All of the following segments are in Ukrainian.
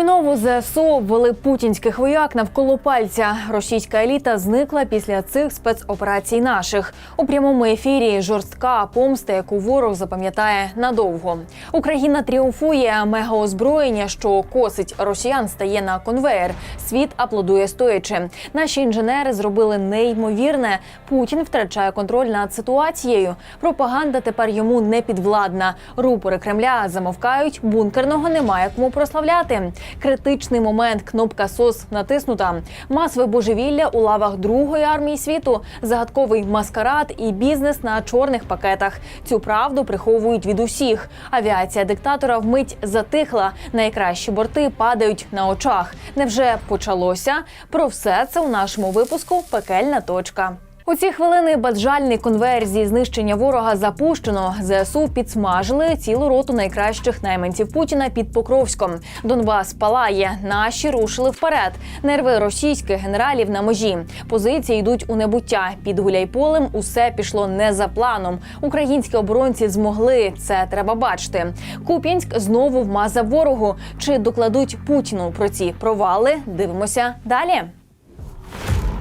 Терміново ЗСУ обвели путінських вояк навколо пальця. Російська еліта зникла після цих спецоперацій наших. У прямому ефірі жорстка помста, яку ворог запам'ятає надовго. Україна тріумфує, мегаозброєння, що косить росіян, стає на конвеєр. Світ аплодує стоячи. Наші інженери зробили неймовірне. Путін втрачає контроль над ситуацією. Пропаганда тепер йому не підвладна. Рупори Кремля замовкають. Бункерного немає кому прославляти. Критичний момент. Кнопка СОС натиснута. Масове божевілля у лавах Другої армії світу, загадковий маскарад і бізнес на чорних пакетах. Цю правду приховують від усіх. Авіація диктатора вмить затихла. Найкращі борти падають на очах. Невже почалося? Про все це у нашому випуску Пекельна точка. У ці хвилини баджальний конвейер зі знищення ворога запущено. ЗСУ підсмажили цілу роту найкращих найманців Путіна під Покровськом. Донбас палає. Наші рушили вперед. Нерви російських генералів на межі. Позиції йдуть у небуття. Під гуляйполем усе пішло не за планом. Українські оборонці змогли. Це треба бачити. Куп'янськ знову вмазав ворогу. Чи докладуть Путіну про ці провали? Дивимося далі.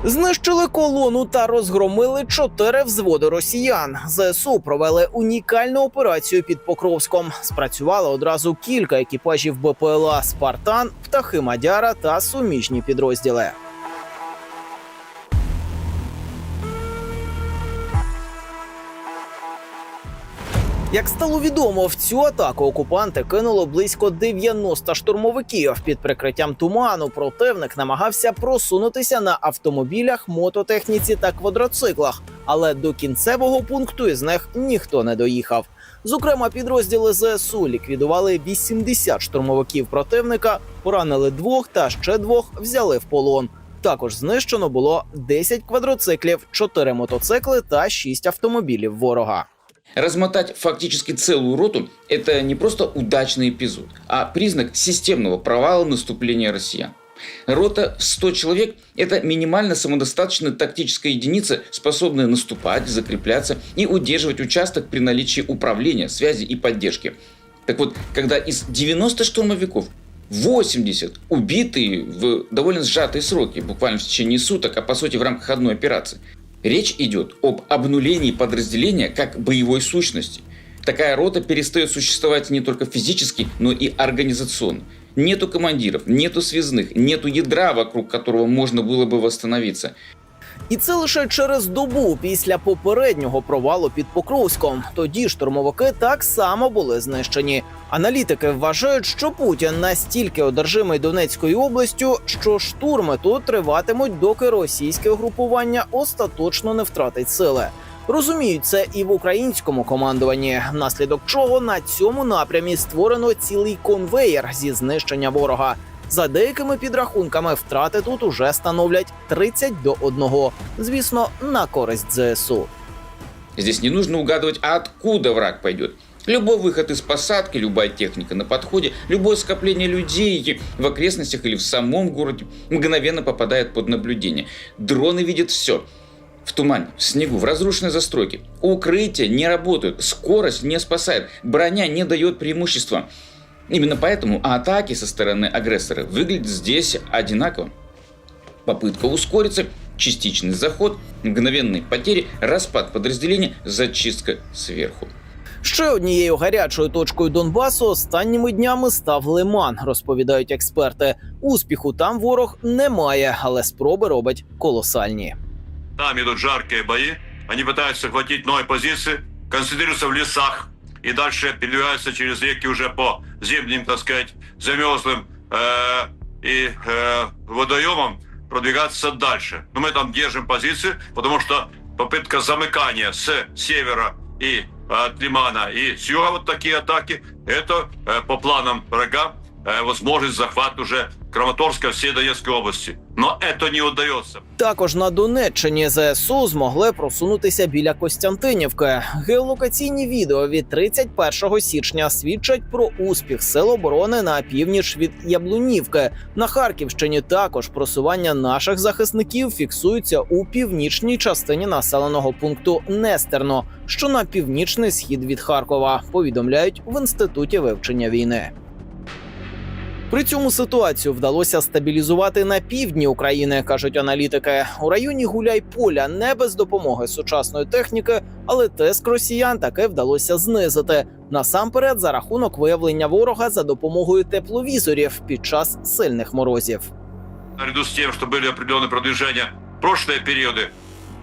Знищили колону та розгромили чотири взводи росіян. ЗСУ провели унікальну операцію під Покровськом. Спрацювали одразу кілька екіпажів БПЛА Спартан, птахи Мадяра та суміжні підрозділи. Як стало відомо, в цю атаку окупанти кинуло близько 90 штурмовиків. Під прикриттям туману противник намагався просунутися на автомобілях, мототехніці та квадроциклах, але до кінцевого пункту із них ніхто не доїхав. Зокрема, підрозділи ЗСУ ліквідували 80 штурмовиків противника, поранили двох та ще двох взяли в полон. Також знищено було 10 квадроциклів, 4 мотоцикли та 6 автомобілів ворога. Размотать фактически целую роту – это не просто удачный эпизод, а признак системного провала наступления россиян. Рота в 100 человек – это минимально самодостаточная тактическая единица, способная наступать, закрепляться и удерживать участок при наличии управления, связи и поддержки. Так вот, когда из 90 штурмовиков 80 убитые в довольно сжатые сроки, буквально в течение суток, а по сути в рамках одной операции, Речь идет об обнулении подразделения как боевой сущности. Такая рота перестает существовать не только физически, но и организационно. Нету командиров, нету связных, нету ядра, вокруг которого можно было бы восстановиться. І це лише через добу після попереднього провалу під Покровськом. Тоді штурмовики так само були знищені. Аналітики вважають, що Путін настільки одержимий Донецькою областю, що штурми тут триватимуть, доки російське угрупування остаточно не втратить сили. Розуміють це і в українському командуванні, внаслідок чого на цьому напрямі створено цілий конвеєр зі знищення ворога. За деякими підрахунками, втрати тут уже становлять 30 до 1. Звісно, на користь ЗСУ. Здесь не нужно угадывать, а откуда враг пойдет. Любой выход из посадки, любая техника на подходе, любое скопление людей в окрестностях или в самом городе мгновенно попадает под наблюдение. Дроны видят все. В тумане, в снегу, в разрушенной застройке. Укрытия не работают, скорость не спасает, броня не дает преимущества. Именно поэтому атаки со стороны агрессора выглядят здесь одинаково. Попытка ускориться, частичный заход, мгновенные потери, распад подразделения, зачистка сверху. Ще однією гарячою точкою Донбасу останніми днями став Лиман, розповідають експерти. Успіху там ворог немає, але спроби робить колосальні. Там идут жаркие бои. Они пытаются захватить новые позиции, концентрируются в лесах и дальше передвигаются через реки уже по зимним, так сказать, замерзлым э, и э, водоемам продвигаться дальше. Но мы там держим позиции, потому что попытка замыкания с севера и э, от Лимана и с юга вот такие атаки, это э, по планам врага э, возможность захвата уже Краматорска всей Донецкой области. Но это не удается. Також на Донеччині ЗСУ змогли просунутися біля Костянтинівки. Геолокаційні відео від 31 січня свідчать про успіх сил оборони на північ від Яблунівки. На Харківщині також просування наших захисників фіксуються у північній частині населеного пункту Нестерно, що на північний схід від Харкова. Повідомляють в інституті вивчення війни. При цьому ситуацію вдалося стабілізувати на півдні України, кажуть аналітики. У районі Гуляйполя не без допомоги сучасної техніки, але тиск росіян таки вдалося знизити. Насамперед за рахунок виявлення ворога за допомогою тепловізорів під час сильних морозів. наряду с тем, что были определенные продвижения в прошлые периоды,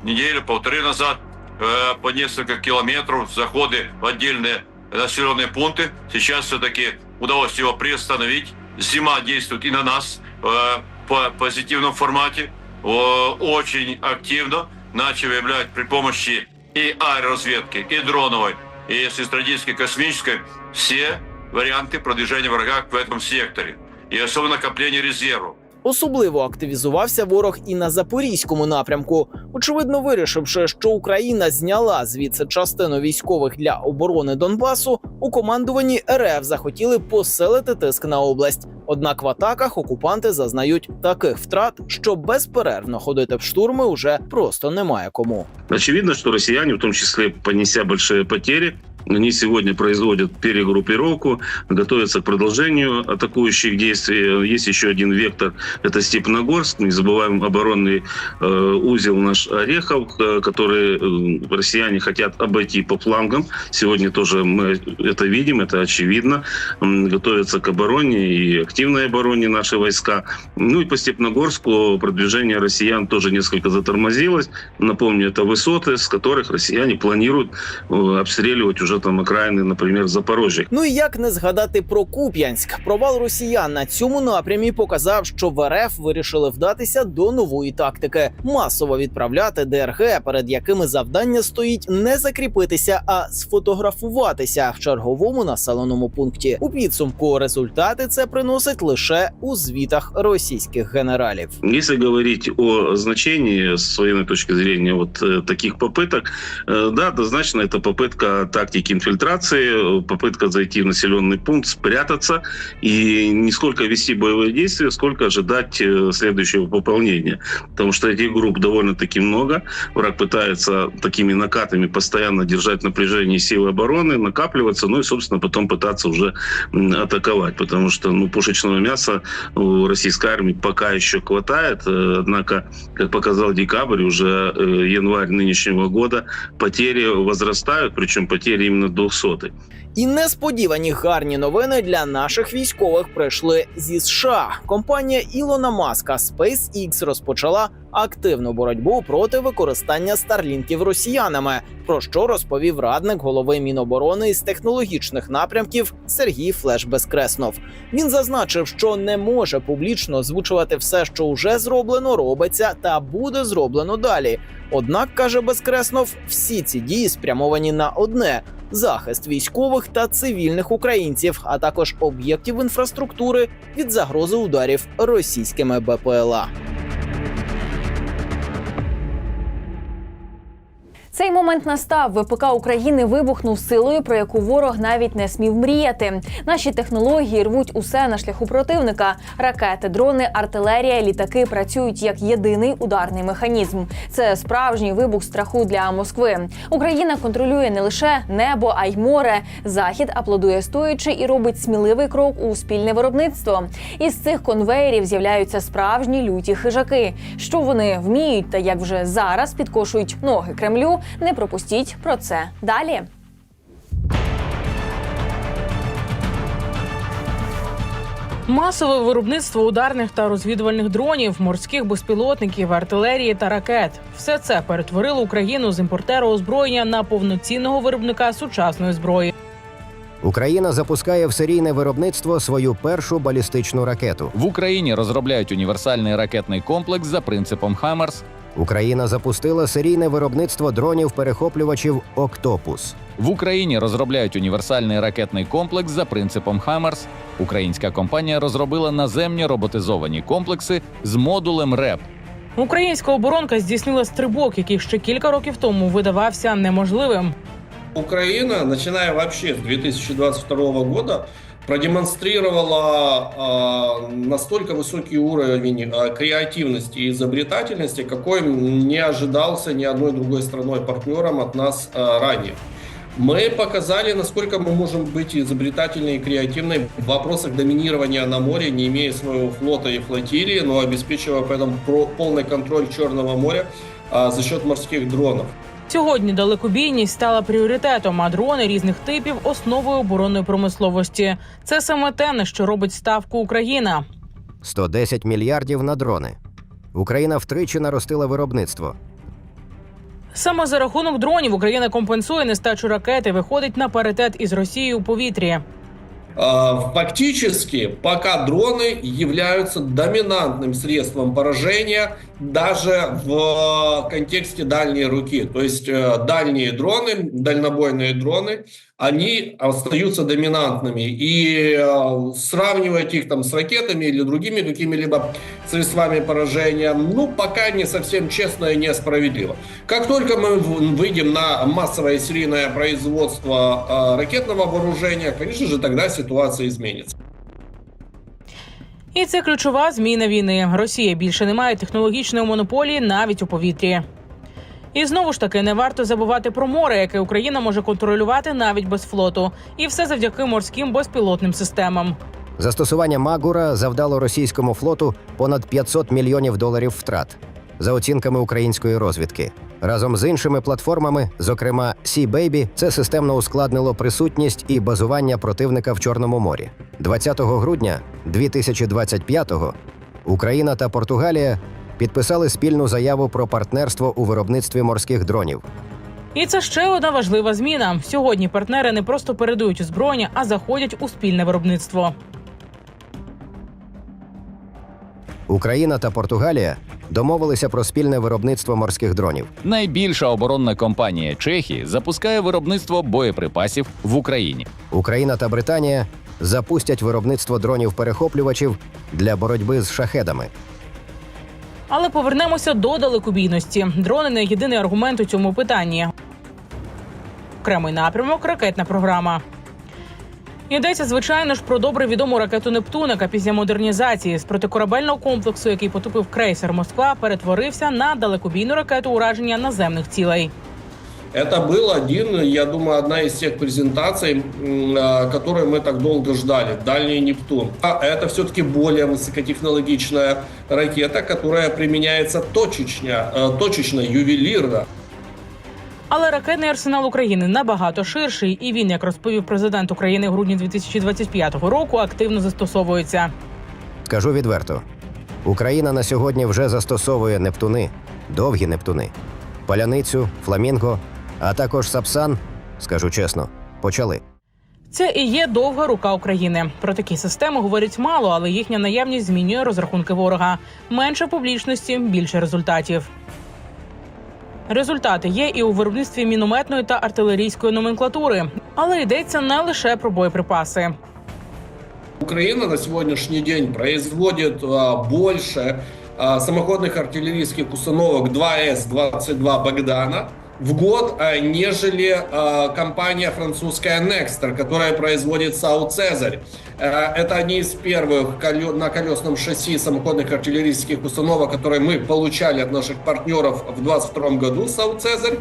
неделю, полторы назад, э, по несколько километров, заходы в отдельные населенные пункты. Сейчас все-таки удалось его приостановить. Зима действует и на нас э, по позитивном формате. О, очень активно начали выявлять при помощи и аэроразведки, и дроновой, и стратегической космической, все варианты продвижения врага в этом секторе. И особенно накопление резервов. Особливо активізувався ворог і на запорізькому напрямку, очевидно, вирішивши, що Україна зняла звідси частину військових для оборони Донбасу. У командуванні РФ захотіли посилити тиск на область. Однак в атаках окупанти зазнають таких втрат, що безперервно ходити в штурми уже просто немає кому. Очевидно, что россияне, в том числе понеся большие потери, они сегодня производят перегруппировку, готовятся к продолжению атакующих действий. Есть еще один вектор, это Степногорск. Не забываем оборонный э, узел наш Орехов, э, который э, россияне хотят обойти по флангам. Сегодня тоже мы это видим, это очевидно. Готовятся к обороне и активной обороне наши войска. Ну и по Степногорску продвижение россиян тоже несколько затормозилось. Напомню, это высоты, с которых россияне планируют обстреливать уже там окраины, например, Запорожья. Ну і як не згадати про Куп'янськ? Провал росіян на цьому напрямі показав, що в РФ вирішили вдатися до нової тактики масово відправляти ДРГ, перед якими завдання стоїть не закріпитися, а сфотографуватися в черговому населеному пункті. У підсумку результати це приносить лише у звітах російських генералів. Если говорить о значении с военной точки зрения вот э, таких попыток, э, да, однозначно это попытка тактики инфильтрации, э, попытка зайти в населенный пункт, спрятаться и не сколько вести боевые действия, сколько ожидать э, следующего пополнения. Потому что этих групп довольно-таки много. Враг пытается такими накатами постоянно держать напряжение силы обороны, накапливаться, ну и, собственно, потом пытаться уже атаковать. Потому что ну, пушечного мяса у российской армии пока еще хватает. Э, Однако, как показал декабрь, уже э, январь нынешнего года, потери возрастают, причем потери именно 200 І несподівані гарні новини для наших військових прийшли зі США. Компанія Ілона Маска SpaceX розпочала активну боротьбу проти використання старлінків росіянами. Про що розповів радник голови Міноборони із технологічних напрямків Сергій Флеш Безкреснов. Він зазначив, що не може публічно озвучувати все, що вже зроблено, робиться та буде зроблено далі. Однак каже Безкреснов, всі ці дії спрямовані на одне захист військових та цивільних українців, а також об'єктів інфраструктури від загрози ударів російськими БПЛА. Цей момент настав. ВПК України вибухнув силою, про яку ворог навіть не смів мріяти. Наші технології рвуть усе на шляху противника. Ракети, дрони, артилерія, літаки працюють як єдиний ударний механізм. Це справжній вибух страху для Москви. Україна контролює не лише небо, а й море. Захід аплодує стоячи і робить сміливий крок у спільне виробництво. Із цих конвеєрів з'являються справжні люті хижаки. Що вони вміють та як вже зараз підкошують ноги Кремлю. Не пропустіть про це далі. Масове виробництво ударних та розвідувальних дронів, морських безпілотників, артилерії та ракет все це перетворило Україну з імпортера озброєння на повноцінного виробника сучасної зброї. Україна запускає в серійне виробництво свою першу балістичну ракету. В Україні розробляють універсальний ракетний комплекс за принципом Хаммерс. Україна запустила серійне виробництво дронів-перехоплювачів Октопус. В Україні розробляють універсальний ракетний комплекс за принципом Хаммерс. Українська компанія розробила наземні роботизовані комплекси з модулем РЕП. Українська оборонка здійснила стрибок, який ще кілька років тому видавався неможливим. Украина, начиная вообще с 2022 года, продемонстрировала э, настолько высокий уровень э, креативности и изобретательности, какой не ожидался ни одной другой страной партнером от нас э, ранее. Мы показали, насколько мы можем быть изобретательны и креативны в вопросах доминирования на море, не имея своего флота и флотилии, но обеспечивая поэтому про- полный контроль Черного моря за счет морских дронов. Сьогодні далекобійність стала пріоритетом, а дрони різних типів основою оборонної промисловості. Це саме те, на що робить ставку Україна. 110 мільярдів на дрони. Україна втричі наростила виробництво. Саме за рахунок дронів Україна компенсує нестачу ракет і виходить на паритет із Росією у повітрі. Фактически, пока дроны являются доминантным средством поражения даже в э, контексте дальней руки. То есть э, дальние дроны, дальнобойные дроны, они остаются доминантными. И э, сравнивать их там с ракетами или другими какими-либо средствами поражения, ну, пока не совсем честно и несправедливо. Как только мы выйдем на массовое серийное производство ракетного вооружения, конечно же, тогда ситуация изменится. І це ключова зміна війни. Росія більше не має технологічної монополії навіть у повітрі. І знову ж таки не варто забувати про море, яке Україна може контролювати навіть без флоту, і все завдяки морським безпілотним системам. Застосування Магура завдало російському флоту понад 500 мільйонів доларів втрат, за оцінками української розвідки. Разом з іншими платформами, зокрема Sea Baby, це системно ускладнило присутність і базування противника в Чорному морі. 20 грудня 2025-го Україна та Португалія підписали спільну заяву про партнерство у виробництві морських дронів. І це ще одна важлива зміна. Сьогодні партнери не просто передають озброєння, а заходять у спільне виробництво. Україна та Португалія домовилися про спільне виробництво морських дронів. Найбільша оборонна компанія Чехії запускає виробництво боєприпасів в Україні. Україна та Британія запустять виробництво дронів-перехоплювачів для боротьби з шахедами. Але повернемося до далекобійності. Дрони не єдиний аргумент у цьому питанні. Окремий напрямок ракетна програма. Йдеться, звичайно ж, про добре відому ракету Нептун, яка після модернізації з протикорабельного комплексу, який потопив крейсер Москва, перетворився на далекобійну ракету ураження наземних цілей. Это был один, я думаю, одна из тех презентаций, м, а, которые мы так долго ждали. Дальний Нептун. А это все-таки более высокотехнологичная ракета, которая применяется точечно, э, точечно, ювелирно. Але ракетний арсенал України набагато ширший, і він, як розповів президент України в грудні 2025 року, активно застосовується. Скажу відверто: Україна на сьогодні вже застосовує нептуни, довгі нептуни, паляницю, фламінго, а також сапсан. Скажу чесно, почали. Це і є довга рука України. Про такі системи говорять мало, але їхня наявність змінює розрахунки ворога. Менше публічності, більше результатів. Результати є і у виробництві мінометної та артилерійської номенклатури, але йдеться не лише про боєприпаси. Украина на сегодняшний день производит а, больше а, самоходных артиллерийских установок 2С-22 «Богдана» в год, а, нежели а, компания французская «Некстер», которая производит САУ «Цезарь». А, Это одни из первых на колесном шасси самоходных артиллерийских установок, которые мы получали от наших партнеров в 2022 году САУ «Цезарь».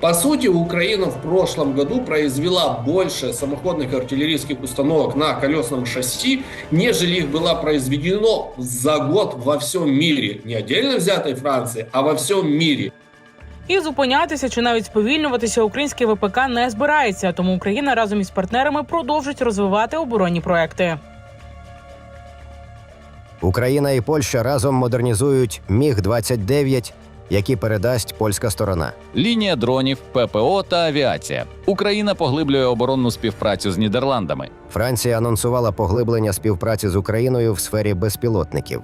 По сути, Украина в прошлом году произвела больше самоходных артиллерийских установок на колесном шасси, нежели их было произведено за год во всем мире. Не отдельно взятой Франции, а во всем мире. І зупинятися чи навіть сповільнюватися українське ВПК не збирається, тому Україна разом із партнерами продовжить розвивати оборонні проекти. Україна і Польща разом модернізують Міг 29 які передасть польська сторона. Лінія дронів, ППО та авіація. Україна поглиблює оборонну співпрацю з Нідерландами. Франція анонсувала поглиблення співпраці з Україною в сфері безпілотників.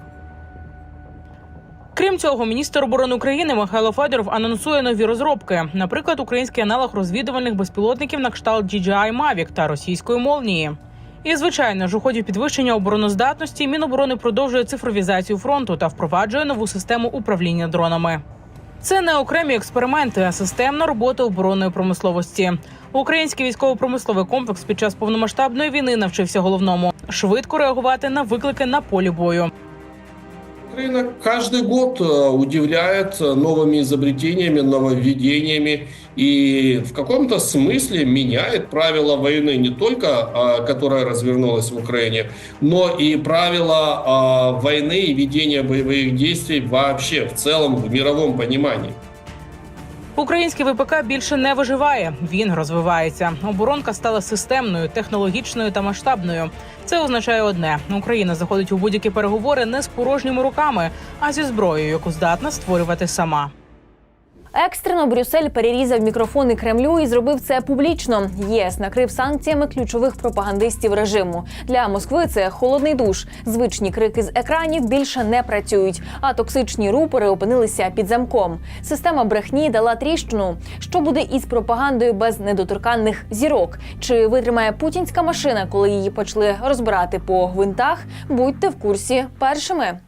Крім цього, міністр оборони України Михайло Федоров анонсує нові розробки, наприклад, український аналог розвідувальних безпілотників на кшталт DJI Mavic та російської молнії. І звичайно ж, у ході підвищення обороноздатності Міноборони продовжує цифровізацію фронту та впроваджує нову систему управління дронами. Це не окремі експерименти, а системна робота оборонної промисловості. Український військово-промисловий комплекс під час повномасштабної війни навчився головному швидко реагувати на виклики на полі бою Украина каждый год э, удивляет э, новыми изобретениями, нововведениями и в каком-то смысле меняет правила войны не только, э, которая развернулась в Украине, но и правила э, войны и ведения боевых действий вообще в целом в мировом понимании. Український ВПК більше не виживає. Він розвивається. Оборонка стала системною, технологічною та масштабною. Це означає одне: Україна заходить у будь-які переговори не з порожніми руками, а зі зброєю, яку здатна створювати сама. Екстрено Брюссель перерізав мікрофони Кремлю і зробив це публічно. ЄС накрив санкціями ключових пропагандистів режиму. Для Москви це холодний душ. Звичні крики з екранів більше не працюють, а токсичні рупори опинилися під замком. Система брехні дала тріщину. Що буде із пропагандою без недоторканних зірок? Чи витримає путінська машина, коли її почали розбирати по гвинтах? Будьте в курсі першими.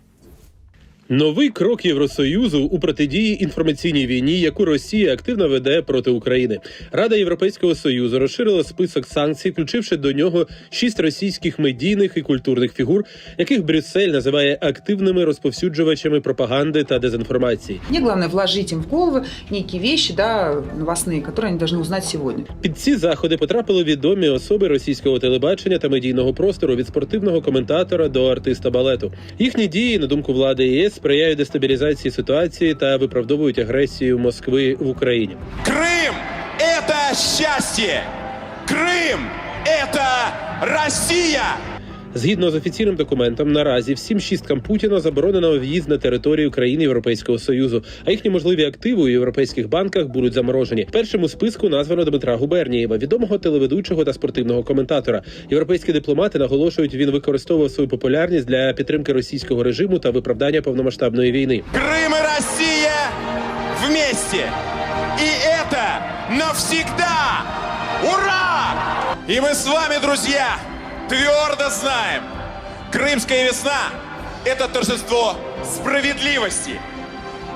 Новий крок Євросоюзу у протидії інформаційній війні, яку Росія активно веде проти України. Рада Європейського союзу розширила список санкцій, включивши до нього шість російських медійних і культурних фігур, яких Брюссель називає активними розповсюджувачами пропаганди та дезінформації. Мне главное вложить им в головы некие вещи, да, новостные, которые они должны узнать сегодня. Під ці заходи потрапили відомі особи російського телебачення та медійного простору від спортивного коментатора до артиста балету. Їхні дії, на думку влади ЄС, сприяють дестабілізації ситуації та виправдовують агресію Москви в Україні. Крым – это счастье! Крым – это Россия! Згідно з офіційним документом, наразі всім шісткам Путіна заборонено в'їзд на територію країн Європейського союзу, а їхні можливі активи у європейських банках будуть заморожені. Першим у списку названо Дмитра Губернієва, відомого телеведучого та спортивного коментатора. Європейські дипломати наголошують, він використовував свою популярність для підтримки російського режиму та виправдання повномасштабної війни. Крым и Россия вместе! И это навсегда! Ура! И мы с вами, друзья, твердо знаем, Крымская весна – это торжество справедливости,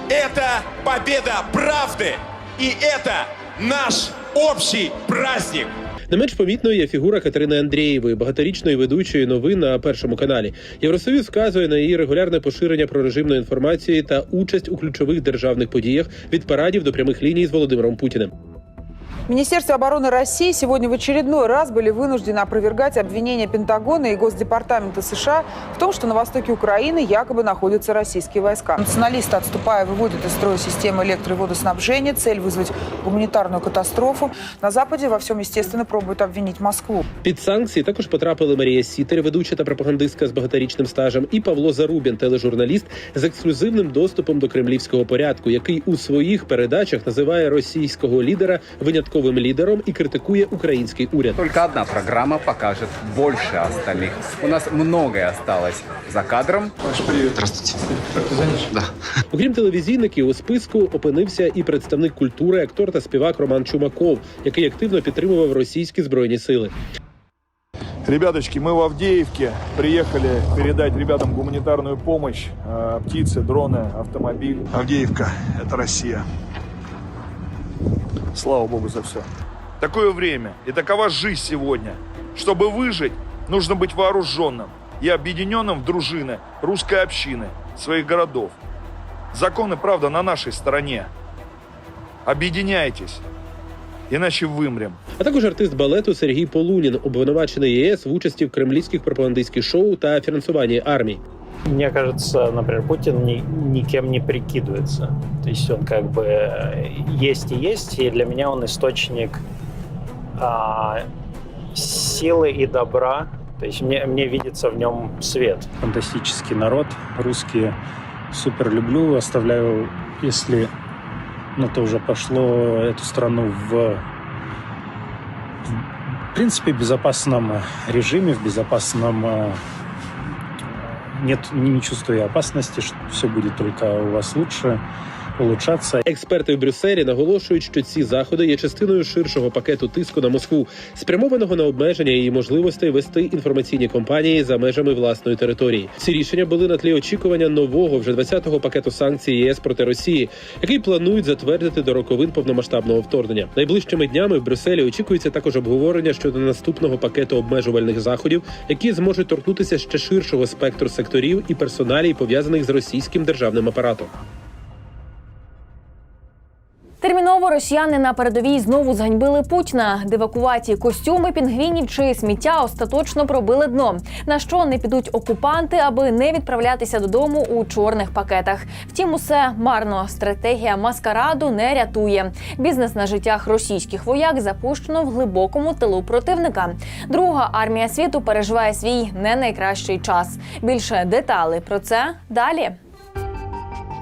это победа правды, и это наш общий праздник. Не менш помітною є фігура Катерини Андрієвої, багаторічної ведучої новин на першому каналі. Євросоюз вказує на її регулярне поширення прорежимної інформації та участь у ключових державних подіях від парадів до прямих ліній з Володимиром Путіним. Министерство обороны России сегодня в очередной раз были вынуждены опровергать обвинения Пентагона и Госдепартамента США в том, что на востоке Украины якобы находятся российские войска. Националисты, отступая, выводят из строя системы электро- и водоснабжения. Цель вызвать гуманитарную катастрофу. На Западе во всем, естественно, пробуют обвинить Москву. Під санкції також потрапили Марія Сітер, ведуча та пропагандистка з багаторічним стажем, і Павло Зарубін, тележурналіст з ексклюзивним доступом до кремлівського порядку, який у своїх передачах називає російського лідера винятковим лідером і критикує український уряд. Только одна программа покажет больше остальных. У нас многое осталось за кадром. Здравствуйте. Да. Окрім телевізійників, у списку опинився і представник культури, актор та співак Роман Чумаков, який активно підтримував російські збройні сили. Ребяточки, мы в Авдеевке приехали передать ребятам гуманитарную помощь. Э, Птицы, дроны, автомобиль. Авдеевка – это Россия. Слава Богу за все. Такое время и такова жизнь сегодня. Чтобы выжить, нужно быть вооруженным и объединенным в дружины русской общины, своих городов. Законы, правда, на нашей стороне. Объединяйтесь, иначе вымрем. А також артист балету Сергій Полунін, обвинувачений єС в участі в кремлівських пропагандистських шоу та фінансуванні армій. Мне кажется, например, Путин ни, никем не прикидывается. То есть он как бы э, есть и есть, и для меня он источник а, силы и добра. То есть мне, мне видится в нем свет. Фантастический народ, русские. Супер люблю, оставляю, если на то уже пошло, эту страну в, в принципе, безопасном режиме, в безопасном э, нет, не, чувствую опасности, что все будет только у вас лучше. Улучшаться. Експерти в Брюсселі наголошують, що ці заходи є частиною ширшого пакету тиску на Москву, спрямованого на обмеження її можливостей вести інформаційні кампанії за межами власної території. Ці рішення були на тлі очікування нового вже 20-го пакету санкцій ЄС проти Росії, який планують затвердити до роковин повномасштабного вторгнення. Найближчими днями в Брюсселі очікується також обговорення щодо наступного пакету обмежувальних заходів, які зможуть торкнутися ще ширшого спектру секторів і персоналій, пов'язаних з російським державним апаратом. Терміново росіяни на передовій знову зганьбили Путіна. Девакуваті костюми, пінгвінів чи сміття остаточно пробили дно. На що не підуть окупанти, аби не відправлятися додому у чорних пакетах. Втім, усе марно. Стратегія маскараду не рятує. Бізнес на життях російських вояк запущено в глибокому тилу противника. Друга армія світу переживає свій не найкращий час. Більше деталей про це далі.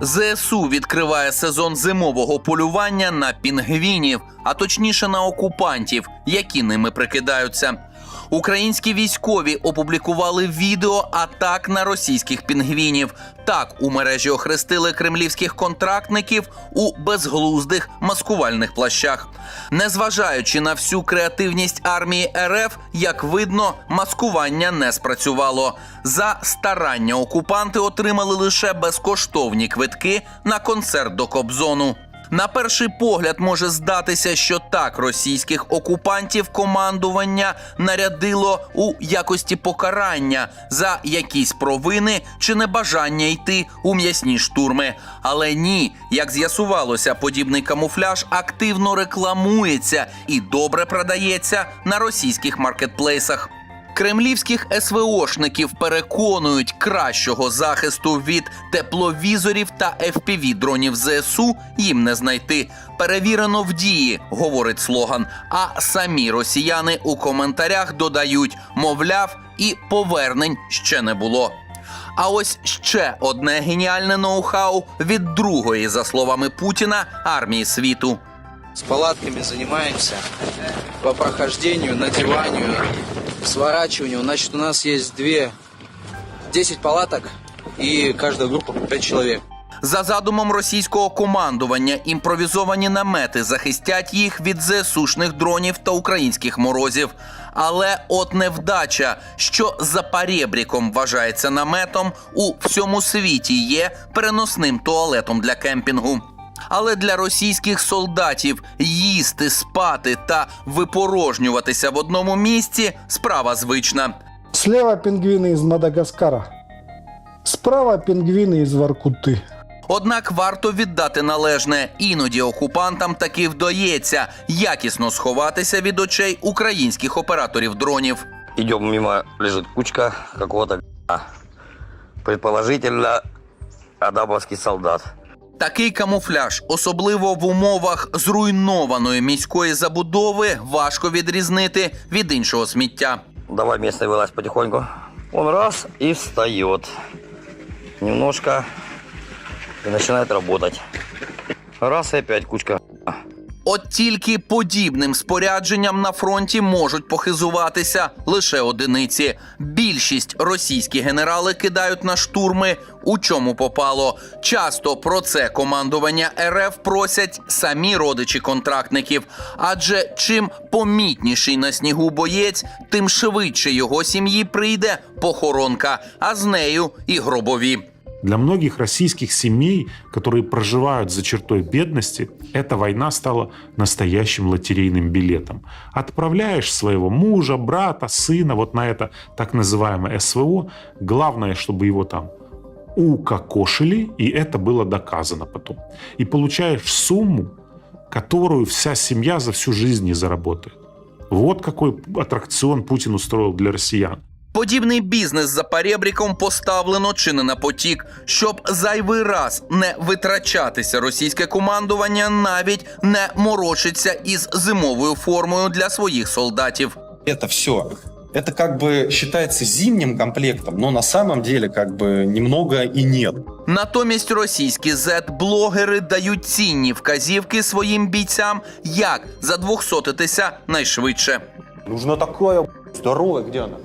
ЗСУ відкриває сезон зимового полювання на пінгвінів, а точніше на окупантів, які ними прикидаються. Українські військові опублікували відео атак на російських пінгвінів. Так у мережі охрестили кремлівських контрактників у безглуздих маскувальних плащах. Незважаючи на всю креативність армії РФ, як видно, маскування не спрацювало. За старання окупанти отримали лише безкоштовні квитки на концерт до Кобзону. На перший погляд може здатися, що так російських окупантів командування нарядило у якості покарання за якісь провини чи небажання йти у м'ясні штурми. Але ні, як з'ясувалося, подібний камуфляж активно рекламується і добре продається на російських маркетплейсах. Кремлівських СВОшників переконують кращого захисту від тепловізорів та fpv дронів ЗСУ їм не знайти. Перевірено в дії, говорить слоган. А самі росіяни у коментарях додають, мовляв, і повернень ще не було. А ось ще одне геніальне ноу-хау від другої, за словами Путіна, армії світу. С палатками занимаемся по прохождению, надеванию, сворачиванию. Значит, у нас есть две, 10 палаток и каждая группа по 5 человек. За задумом російського командування, імпровізовані намети захистять їх від ЗСУшних дронів та українських морозів. Але от невдача, що за парєбріком вважається наметом, у всьому світі є переносним туалетом для кемпінгу Але для російських солдатів їсти, спати та випорожнюватися в одному місці справа звична. Слева пингвины из Мадагаскара. Справа пингвины из Воркуты. Однак варто віддати належне, іноді окупантам таки вдається якісно сховатися від очей українських операторів дронів. Идем мимо, лежит кучка какого-то г**а. Предположительно, адабовский солдат. Такий камуфляж, особливо в умовах зруйнованої міської забудови, важко відрізнити від іншого сміття. Давай місце вилазь потихоньку. Он раз і встає. Немножко і починає працювати. Раз і опять кучка. От тільки подібним спорядженням на фронті можуть похизуватися лише одиниці. Більшість російські генерали кидають на штурми, у чому попало. Часто про це командування РФ просять самі родичі контрактників. Адже чим помітніший на снігу боєць, тим швидше його сім'ї прийде похоронка, а з нею і гробові. Для многих российских семей, которые проживают за чертой бедности, эта война стала настоящим лотерейным билетом. Отправляешь своего мужа, брата, сына вот на это так называемое СВО. Главное, чтобы его там укокошили, и это было доказано потом. И получаешь сумму, которую вся семья за всю жизнь не заработает. Вот какой аттракцион Путин устроил для россиян. Подібний бізнес за парєбріком поставлено чи не на потік, щоб зайвий раз не витрачатися російське командування навіть не морочиться із зимовою формою для своїх солдатів. Это все. Это как бы считается зимним комплектом, но на самом деле как бы немного и нет. Натомість російські зет-блогери дають цінні вказівки своїм бійцям, як задвохсотитися найшвидше. Нужна такая здоровая, где она?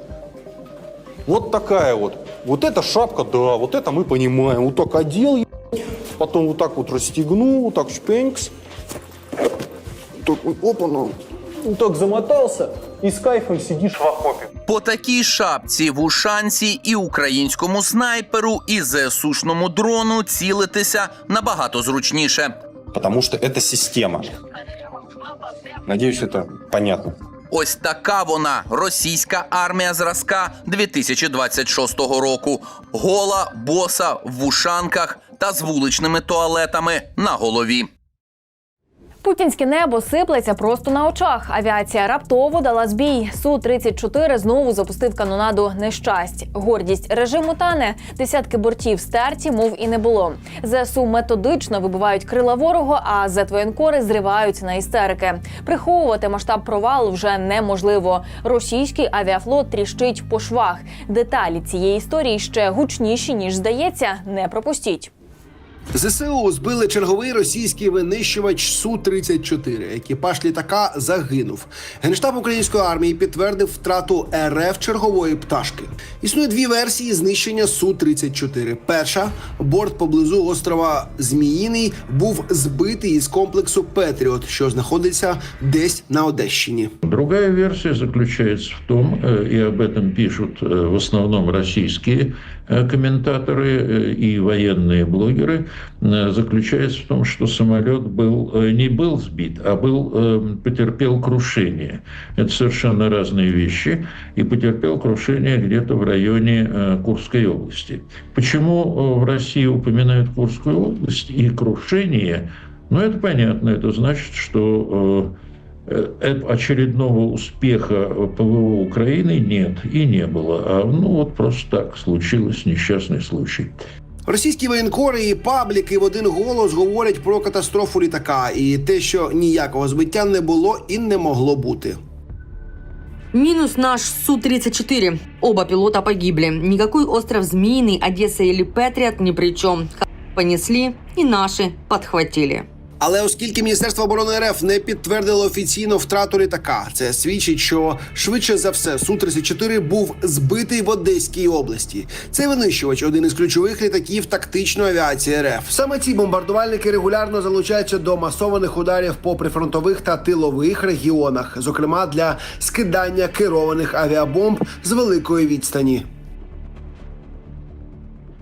Вот такая вот. Вот эта шапка, да, вот это мы понимаем. Вот так одел, потом вот так вот расстегнул, вот так шпенькс. Так, опа, ну, вот так замотался и с кайфом сидишь в окопе. По такій шапці, вушанці і українському снайперу, і ЗСУшному дрону цілитися набагато зручніше. Потому что это система. Надеюсь, это понятно. Ось така вона російська армія зразка 2026 року. Гола, боса, в вушанках та з вуличними туалетами на голові. Путінське небо сиплеться просто на очах. Авіація раптово дала збій. су 34 знову запустив канонаду нещасть. Гордість режиму тане. Десятки бортів стерті, мов і не було. ЗСУ методично вибивають крила ворога, а зетвоєнкори зриваються на істерики. Приховувати масштаб провалу вже неможливо. Російський авіафлот тріщить по швах. Деталі цієї історії ще гучніші ніж здається. Не пропустіть. ЗСУ збили черговий російський винищувач су 34 Екіпаж літака загинув. Генштаб української армії підтвердив втрату РФ чергової пташки. Існує дві версії знищення су 34 Перша борт поблизу острова Зміїний був збитий із комплексу Петріот, що знаходиться десь на Одещині. Другая версия заключается в том, э, и об этом пишут э, в основном российские э, комментаторы э, и военные блогеры, э, заключается в том, что самолет был, э, не был сбит, а был, э, потерпел крушение. Это совершенно разные вещи. И потерпел крушение где-то в районе э, Курской области. Почему э, в России упоминают Курскую область и крушение? Ну, это понятно. Это значит, что э, Э, очередного успеха ПВО Украины нет и не было. А ну вот просто так случилось несчастный случай. Російські воєнкори і пабліки в один голос говорять про катастрофу літака і те, що ніякого збиття не було і не могло бути. Минус наш Су-34. Оба пилота погибли. Никакой остров Змеиный, Одесса или Патриот ни при чем. Х- Понесли и наши подхватили. Але оскільки Міністерство оборони РФ не підтвердило офіційно втрату літака, це свідчить, що швидше за все су 34 був збитий в Одеській області. Цей винищувач один із ключових літаків тактичної авіації РФ. Саме ці бомбардувальники регулярно залучаються до масованих ударів по прифронтових та тилових регіонах, зокрема для скидання керованих авіабомб з великої відстані.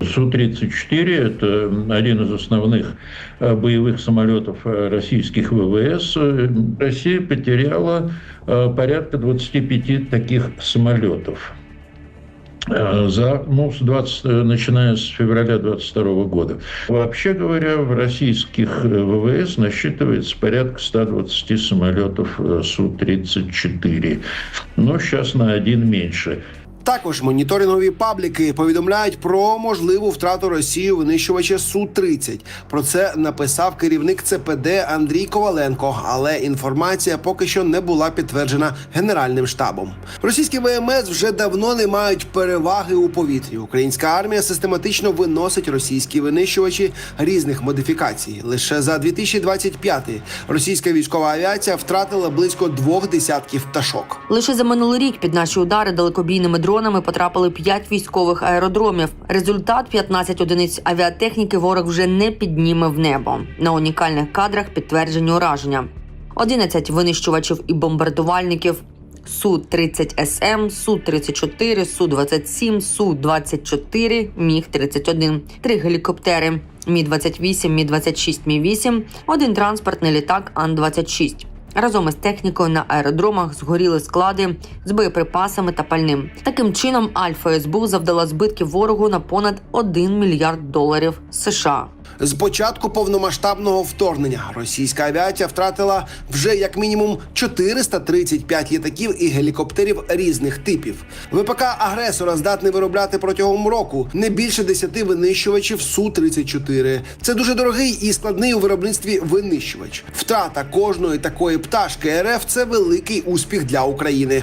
Су-34 – это один из основных э, боевых самолетов э, российских ВВС. Россия потеряла э, порядка 25 таких самолетов. За, ну, с 20, э, начиная с февраля 22 года. Вообще говоря, в российских ВВС насчитывается порядка 120 самолетов э, Су-34. Но сейчас на один меньше. Також моніторингові пабліки повідомляють про можливу втрату Росії винищувача су 30 Про це написав керівник ЦПД Андрій Коваленко, але інформація поки що не була підтверджена генеральним штабом. Російські ВМС вже давно не мають переваги у повітрі. Українська армія систематично виносить російські винищувачі різних модифікацій. Лише за 2025 російська військова авіація втратила близько двох десятків пташок. Лише за минулий рік під наші удари далекобійними дронами потрапили 5 військових аеродромів. Результат 15 одиниць авіатехніки ворог вже не підніме в небо. На унікальних кадрах підтверджені ураження. 11 винищувачів і бомбардувальників. Су-30СМ, Су-34, Су-27, Су-24, Міг-31, три гелікоптери Мі-28, Мі-26, Мі-8, один транспортний літак Ан-26. Разом із технікою на аеродромах згоріли склади з боєприпасами та пальним. Таким чином, Альфа СБУ завдала збитків ворогу на понад 1 мільярд доларів США. З початку повномасштабного вторгнення російська авіація втратила вже як мінімум 435 літаків і гелікоптерів різних типів. ВПК агресора здатний виробляти протягом року не більше 10 винищувачів су 34 Це дуже дорогий і складний у виробництві винищувач. Втрата кожної такої пташки РФ це великий успіх для України.